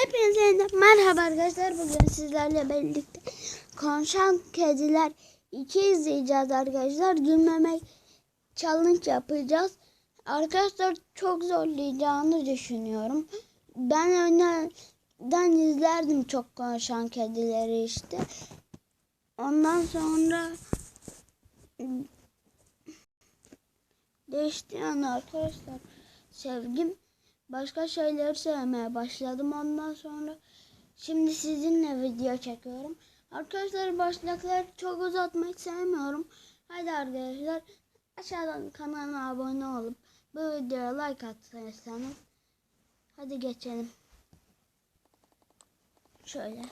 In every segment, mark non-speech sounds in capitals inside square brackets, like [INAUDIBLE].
Hepinize merhaba arkadaşlar. Bugün sizlerle birlikte konuşan kediler 2 izleyeceğiz arkadaşlar. Gülmemek challenge yapacağız. Arkadaşlar çok zorlayacağını düşünüyorum. Ben önceden izlerdim çok konuşan kedileri işte. Ondan sonra değişti yani arkadaşlar. Sevgim başka şeyleri sevmeye başladım ondan sonra. Şimdi sizinle video çekiyorum. Arkadaşlar başlıkları çok uzatmak sevmiyorum. Hadi arkadaşlar aşağıdan kanalıma abone olup bu videoya like atırsanız. Hadi geçelim. Şöyle.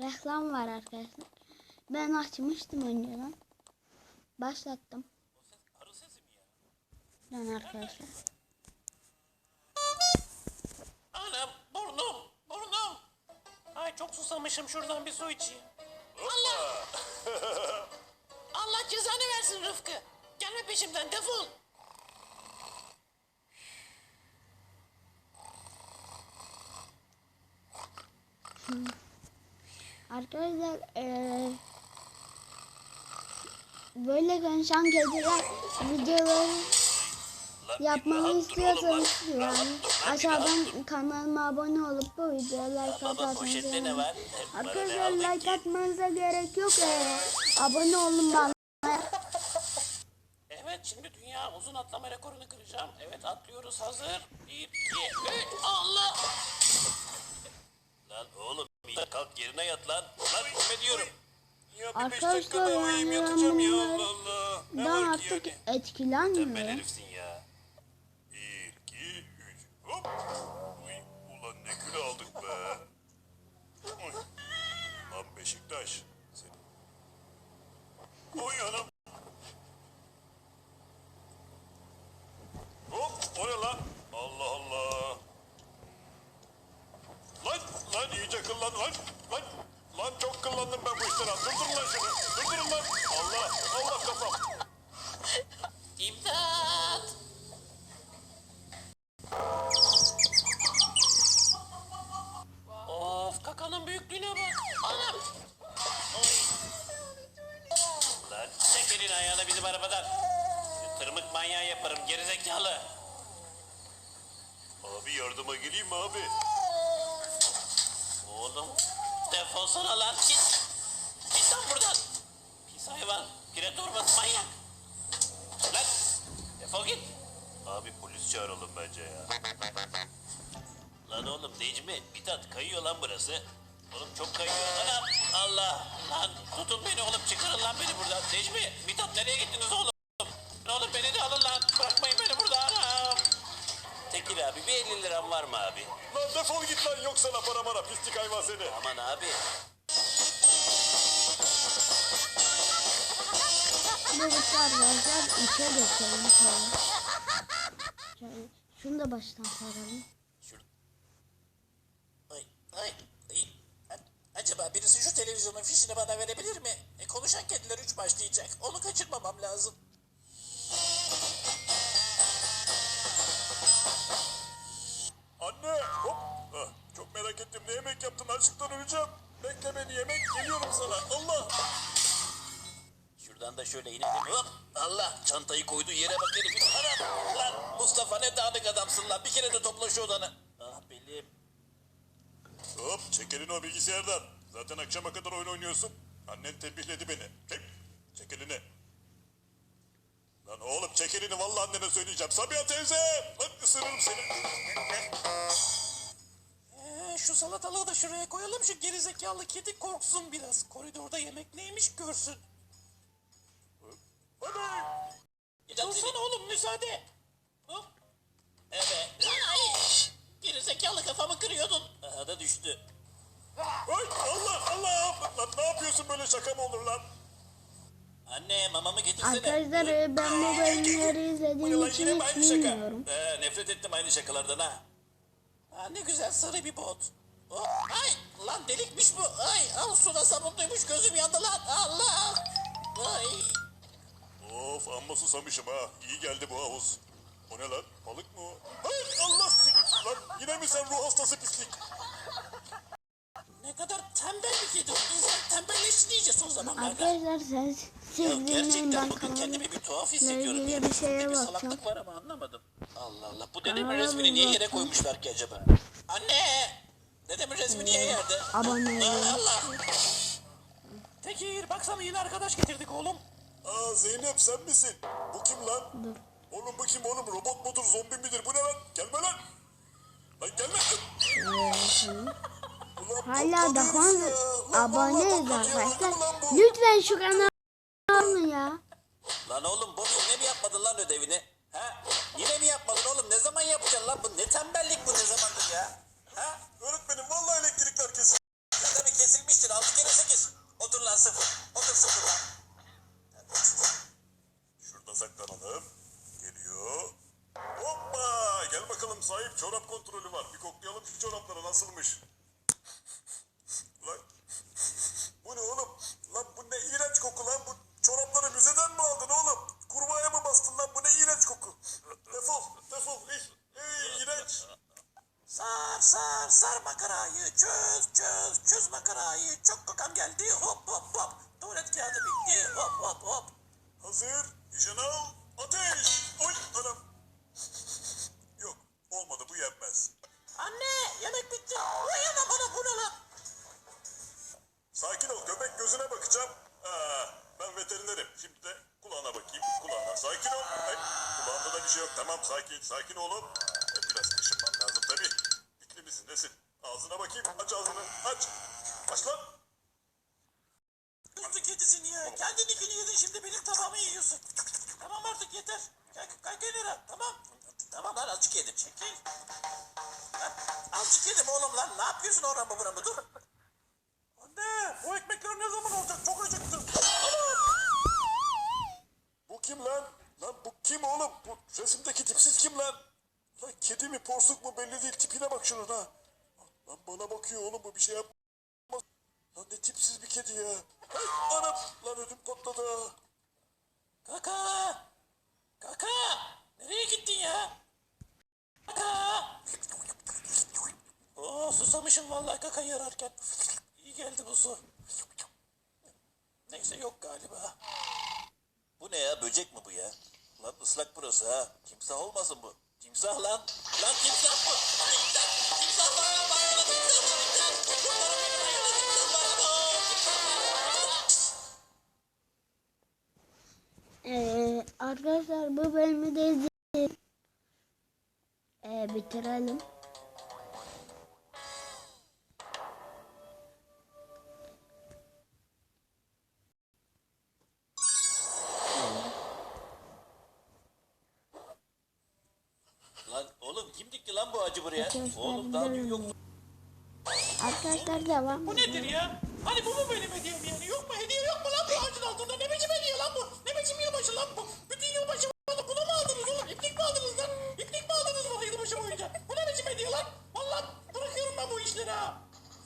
Reklam var arkadaşlar. Ben açmıştım önceden. Başlattım. Ben arkadaşlar. Anam burnum burnum. Ay çok susamışım şuradan bir su içeyim. Allah. [LAUGHS] Allah cezanı versin Rıfkı. Gelme peşimden defol. Arkadaşlar eee böyle konuşan kediler videoları yapmamı istiyorsanız yani aşağıdan kanalıma abone olup bu videoya like ne Arkadaşlar like atmanıza gerek yok. Eee, abone olun bana. Evet şimdi dünya uzun atlama rekorunu kıracağım. Evet atlıyoruz hazır. Bir, iki, üç. Allah. Lan oğlum kalk yerine yat lan. Lan ne diyorum. Ya bir beş dakika daha uyuyayım yatacağım ya Allah Allah. Ne var ki artık yani? etkilenmiyor. Tembel herifsin ya. Manyağı yaparım gerizekalı. Abi yardıma geleyim mi abi? Oğlum defolsana lan git. Git lan buradan. Pis hayvan. Pire torbası manyak. Lan defol git. Abi polis çağıralım bence ya. Lan oğlum Necmi Mithat kayıyor lan burası. Oğlum çok kayıyor. Anam Allah lan tutun beni oğlum çıkarın lan beni buradan. Necmi Mithat nereye gittiniz oğlum? Oğlum beni de alın lan. Bırakmayın beni burada anam. Tekil abi bir 50 liram var mı abi? Lan defol git lan yok sana para mara pislik hayvan seni. Aman abi. Bu bitti arkadaşlar. İçe geçelim şöyle. Şöyle. Şunu da baştan saralım. Şur... Ay, ay, ay. Acaba birisi şu televizyonun fişini bana verebilir mi? E, konuşan kediler 3 başlayacak. Onu kaçırmamam lazım. Açlıktan öleceğim. Bekle beni yemek geliyorum sana Allah. Şuradan da şöyle inelim. Hop! Allah! Çantayı koyduğu yere bak herifin. Anam! Lan Mustafa ne dağınık adamsın lan. Bir kere de topla şu odanı. Ah belim. Hop çek elini o bilgisayardan. Zaten akşama kadar oyun oynuyorsun. Annen tembihledi beni. Çek. Çek elini. Lan oğlum çek elini vallahi annene söyleyeceğim. Sabiha teyze. Lan ısırırım seni. Şu salatalığı da şuraya koyalım. Şu gerizekalı kedi korksun biraz. Koridorda yemek neymiş görsün. Hadi. Dursana oğlum müsaade. Hop. Evet. Ay! Gerizekalı kafamı kırıyordun. Aha da düştü. Ay Allah Allah. Lan ne yapıyorsun böyle şaka mı olur lan? Anne mamamı getirsene. Arkadaşlar e, ben bu bölümleri izlediğim için hiç aynı şaka? bilmiyorum. Ee, nefret ettim aynı şakalardan ha. Ha ne güzel sarı bir bot. Oh, ay lan delikmiş bu. Ay al suda sabunluymuş gözüm yandı lan. Allah. Ay. Of amma susamışım ha. İyi geldi bu havuz. O ne lan? Balık mı o? Hay Allah seni. Lan yine mi sen ruh hastası pislik? tembel bir kedi. İnsan tembelleşti iyice son zamanlarda. Arkadaşlar sen siz Ya dinleyin gerçekten ben bugün kanalı. kendimi bir tuhaf hissediyorum. ya. bir şeye bir bakacağım. salaklık var ama anlamadım. Allah Allah. Bu dedemin Kanala resmini niye yere bakacağım. koymuşlar ki acaba? Anne! Dedemin resmi niye yerde? abone olun. Allah Allah! Tekir baksana yine arkadaş getirdik oğlum. Aa Zeynep sen misin? Bu kim lan? Dur. Oğlum bu kim oğlum? Robot mudur, zombi midir? Bu ne lan? Gelme lan. Lan gelme. Ulan Hala patladı da herif ya. Lan vallahi aboneyiz patladı ya, öldü arkadaşlar. mü lan bu? Lütfen şu kanalı alın ya. Lan oğlum Bobby yine mi yapmadın lan ödevini? Ha? Yine mi yapmadın oğlum? Ne zaman yapacaksın lan bu? Ne tembellik bu ne zamandır ya? Ha? Öğretmenim vallahi elektrikler kesildi. Tabii kesilmiştir. Altı kere sekiz. Otur lan sıfır. Otur sıfır lan. Şurada saklanalım. Geliyor. Hoppa! Gel bakalım sahip çorap kontrolü var. Bir koklayalım şu çorapları nasılmış. Lan. Bu ne oğlum? Lan bu ne iğrenç koku lan. Bu çorapları müzeden mi aldın oğlum? Kurbağaya mı bastın lan? Bu ne iğrenç koku. Defol, defol. Ey, ey iğrenç. Sar sar sar makarayı çöz çöz çöz makarayı çok kokam geldi hop hop hop tuvalet kağıdı bitti hop hop hop Hazır. Nişan al. Ateş. Oy anam. Tamam sakin oğlum. E, biraz kaşınman lazım tabii. İkli misin nesin? Ağzına bakayım. Aç ağzını. Aç. Aç lan. Kuzu kedisin ya kendin ikini yedin şimdi benim tabağımı yiyorsun tamam artık yeter kalk kalk kenara tamam tamam lan azıcık yedim çekil azıcık yedim oğlum lan ne yapıyorsun oramı buramı dur Resimdeki tipsiz kim lan? Lan kedi mi porsuk mu belli değil. Tipine bak şunun ha. Lan bana bakıyor oğlum bu bir şey yapmaz. Lan ne tipsiz bir kedi ya. Ay anam. Lan ödüm patladı. Kaka! Kaka! Nereye gittin ya? Kaka! Oo susamışım vallahi kaka yararken. İyi geldi bu su. Neyse yok galiba. Bu ne ya böcek mi bu ya? Lan ıslak burası ha. Timsah olmasın bu. Timsah lan. Lan timsah bu. Timsah. Timsah var. Bana timsah var. Ee, arkadaşlar bu bölümü de izleyelim. Ee, bitirelim. Kim dikti lan bu ağacı buraya? Arkadaşlar, Oğlum daha dün gidelim. yok. Arkadaşlar devam Bu nedir ya? Hani bu mu benim hediyem yani? Yok mu? Hediye yok mu lan bu ağacın altında? Ne biçim hediye lan bu? Ne biçim yılbaşı lan bu? Bütün yılbaşı bana bunu mu aldınız oğlum? İplik mi aldınız lan? İplik mi aldınız bana yılbaşı boyunca? Bu ne biçim hediye lan? Vallahi bırakıyorum ben bu işleri ha.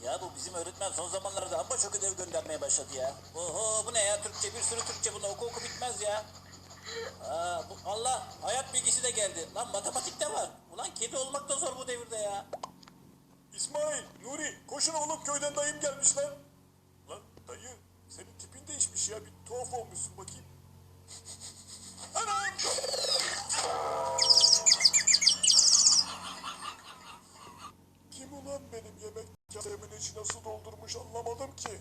Ya bu bizim öğretmen son zamanlarda amma çok ödev göndermeye başladı ya. Oho bu ne ya? Türkçe bir sürü Türkçe bunu oku oku bitmez ya. Bu, Allah hayat bilgisi de geldi. Lan matematik de var. Ulan kedi olmak da zor bu devirde ya. İsmail, Nuri koşun oğlum köyden dayım gelmiş lan. Lan dayı senin tipin değişmiş ya bir tuhaf olmuşsun bakayım. Anam! Kim ulan benim yemek kasemin içine su doldurmuş anlamadım ki.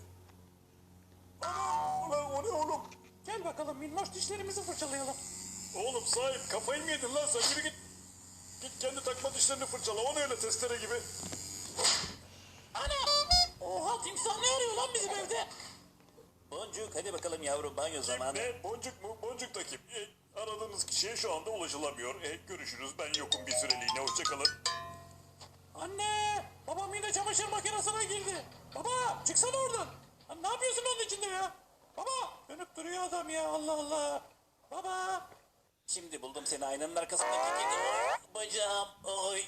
Anam ulan o ne oğlum? Gel bakalım minnoş dişlerimizi fırçalayalım. Oğlum sahip kafayı mı yedin lan sen yürü git. Git kendi takma dişlerini fırçala o ne öyle testere gibi. Ana! Oha timsah ne arıyor lan bizim evde? Boncuk hadi bakalım yavrum banyo zamanı. Ne? Boncuk mu? Boncuk da kim? E, aradığınız kişiye şu anda ulaşılamıyor. E, görüşürüz. Ben yokum bir süreliğine. Hoşçakalın. Anne! Babam yine çamaşır makinesine girdi. Baba çıksana oradan. Ha, ne yapıyorsun onun içinde ya? Baba dönüp duruyor adam ya Allah Allah. Baba. Şimdi buldum seni aynanın arkasındaki kedi. Bacağım oy.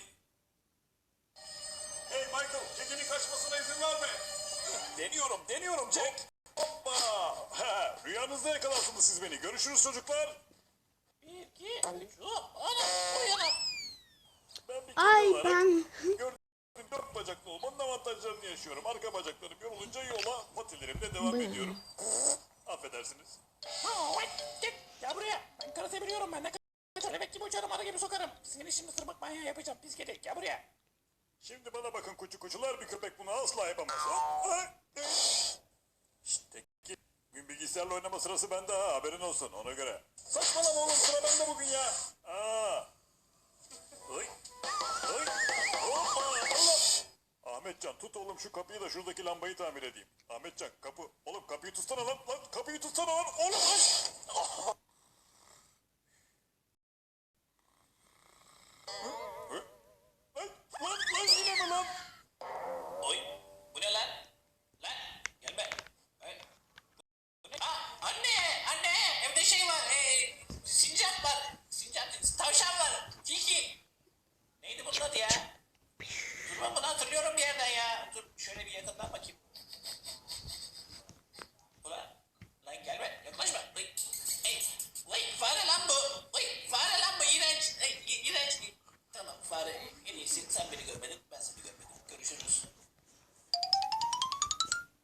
Hey Michael, kedinin kaçmasına izin verme. Deniyorum, deniyorum Jack. Hoppa! Ha, rüyanızda yakalarsınız siz beni. Görüşürüz çocuklar. Bir, iki, üç, hop. Ana uyanam. Ben bir kedi Ay olarak ben gördüğüm dört bacaklı olmanın avantajlarını yaşıyorum. Arka bacaklarım yorulunca devam Bu ne? ediyorum. Git gel buraya. Ben karate biliyorum ben ne kadar kelebek gibi uçarım arı gibi sokarım. Seni şimdi sırmak manyağı yapacağım pis kedi gel buraya. Şimdi bana bakın kuçu kuçular bir köpek bunu asla yapamaz. Şşt Tekin. Bugün bilgisayarla oynama sırası bende ha haberin olsun ona göre. Saçmalama oğlum sıra bende bugün ya. Aa. Oy. Ahmetcan tut oğlum şu kapıyı da şuradaki lambayı tamir edeyim. Ahmetcan kapı. Oğlum kapıyı tutsana lan. Lan kapıyı tutsana lan. Oğlum iyisi sen beni görmedin ben seni görmedim. Görüşürüz.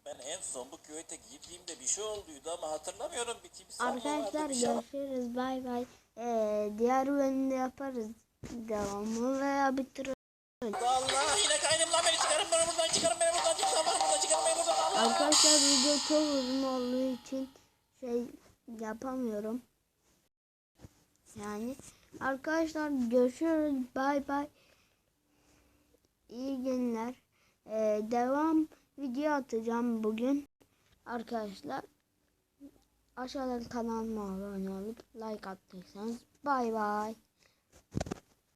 Ben en son bu küvete girdiğimde bir şey olduydu ama hatırlamıyorum bir timsah mı vardı, Arkadaşlar bir şey görüşürüz. Bay bay. Ee, diğer bölümde yaparız. Devamı veya bitiririz. Allah yine kaydım lan beni çıkarın beni buradan çıkarın beni buradan çıkarın beni buradan çıkarın beni buradan Allah. Arkadaşlar video çok uzun olduğu için şey yapamıyorum. Yani arkadaşlar görüşürüz. Bay bay. İyi günler. Ee, devam video atacağım bugün. Arkadaşlar aşağıdan kanalıma abone olup like attıysanız bay bay.